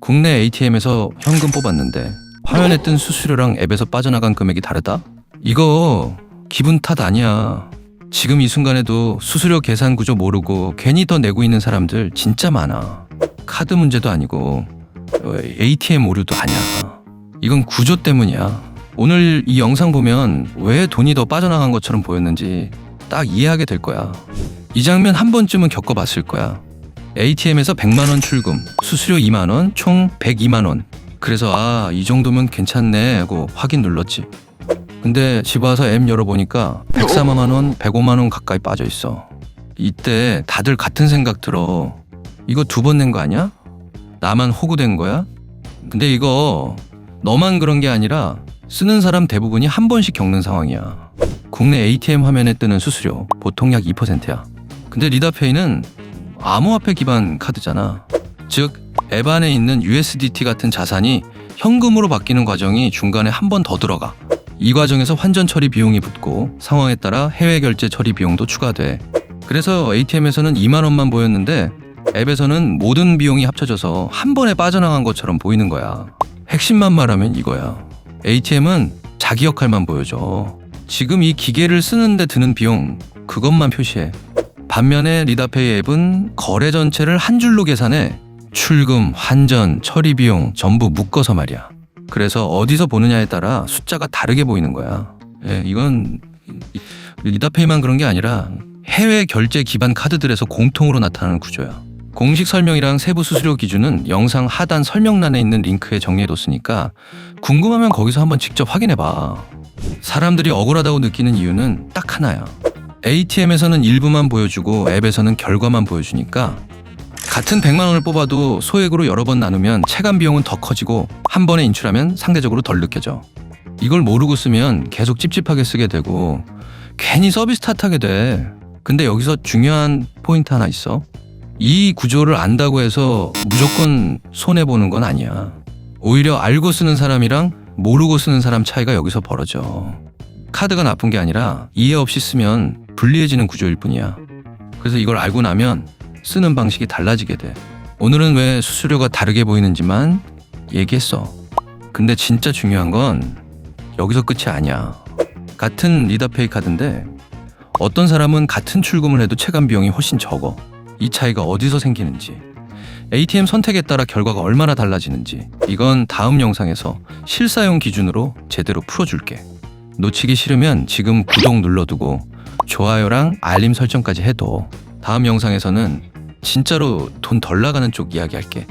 국내 ATM에서 현금 뽑았는데 화면에 뜬 수수료랑 앱에서 빠져나간 금액이 다르다? 이거 기분 탓 아니야. 지금 이 순간에도 수수료 계산 구조 모르고 괜히 더 내고 있는 사람들 진짜 많아. 카드 문제도 아니고 어, ATM 오류도 아니야. 이건 구조 때문이야. 오늘 이 영상 보면 왜 돈이 더 빠져나간 것처럼 보였는지 딱 이해하게 될 거야. 이 장면 한 번쯤은 겪어봤을 거야. ATM에서 100만 원 출금, 수수료 2만 원, 총 102만 원. 그래서 아, 이 정도면 괜찮네 하고 확인 눌렀지. 근데 집 와서 앱 열어보니까 104만 원, 105만 원 가까이 빠져 있어. 이때 다들 같은 생각 들어. 이거 두 번 낸 거 아니야? 나만 호구된 거야? 근데 이거 너만 그런 게 아니라 쓰는 사람 대부분이 한 번씩 겪는 상황이야. 국내 ATM 화면에 뜨는 수수료 보통 약 2%야. 근데 리다페이는 암호화폐 기반 카드잖아. 즉, 앱 안에 있는 USDT 같은 자산이 현금으로 바뀌는 과정이 중간에 한 번 더 들어가. 이 과정에서 환전 처리 비용이 붙고 상황에 따라 해외 결제 처리 비용도 추가돼. 그래서 ATM에서는 2만 원만 보였는데 앱에서는 모든 비용이 합쳐져서 한 번에 빠져나간 것처럼 보이는 거야. 핵심만 말하면 이거야. ATM은 자기 역할만 보여줘. 지금 이 기계를 쓰는데 드는 비용 그것만 표시해. 반면에 리다페이 앱은 거래 전체를 한 줄로 계산해 출금, 환전, 처리 비용 전부 묶어서 말이야. 그래서 어디서 보느냐에 따라 숫자가 다르게 보이는 거야. 예, 이건 이- 리다페이만 그런 게 아니라 해외 결제 기반 카드들에서 공통으로 나타나는 구조야. 공식 설명이랑 세부 수수료 기준은 영상 하단 설명란에 있는 링크에 정리해뒀으니까 궁금하면 거기서 한번 직접 확인해봐. 사람들이 억울하다고 느끼는 이유는 딱 하나야. ATM에서는 일부만 보여주고 앱에서는 결과만 보여주니까 같은 100만 원을 뽑아도 소액으로 여러 번 나누면 체감 비용은 더 커지고 한 번에 인출하면 상대적으로 덜 느껴져. 이걸 모르고 쓰면 계속 찝찝하게 쓰게 되고 괜히 서비스 탓하게 돼. 근데 여기서 중요한 포인트 하나 있어. 이 구조를 안다고 해서 무조건 손해 보는 건 아니야. 오히려 알고 쓰는 사람이랑 모르고 쓰는 사람 차이가 여기서 벌어져. 카드가 나쁜 게 아니라 이해 없이 쓰면 불리해지는 구조일 뿐이야. 그래서 이걸 알고 나면 쓰는 방식이 달라지게 돼. 오늘은 왜 수수료가 다르게 보이는지만 얘기했어. 근데 진짜 중요한 건 여기서 끝이 아니야. 같은 리다페이 카드인데 어떤 사람은 같은 출금을 해도 체감 비용이 훨씬 적어. 이 차이가 어디서 생기는지. ATM 선택에 따라 결과가 얼마나 달라지는지. 이건 다음 영상에서 실사용 기준으로 제대로 풀어줄게. 놓치기 싫으면 지금 구독 눌러두고 좋아요랑 알림 설정까지 해도 다음 영상에서는 진짜로 돈 덜 나가는 쪽 이야기할게.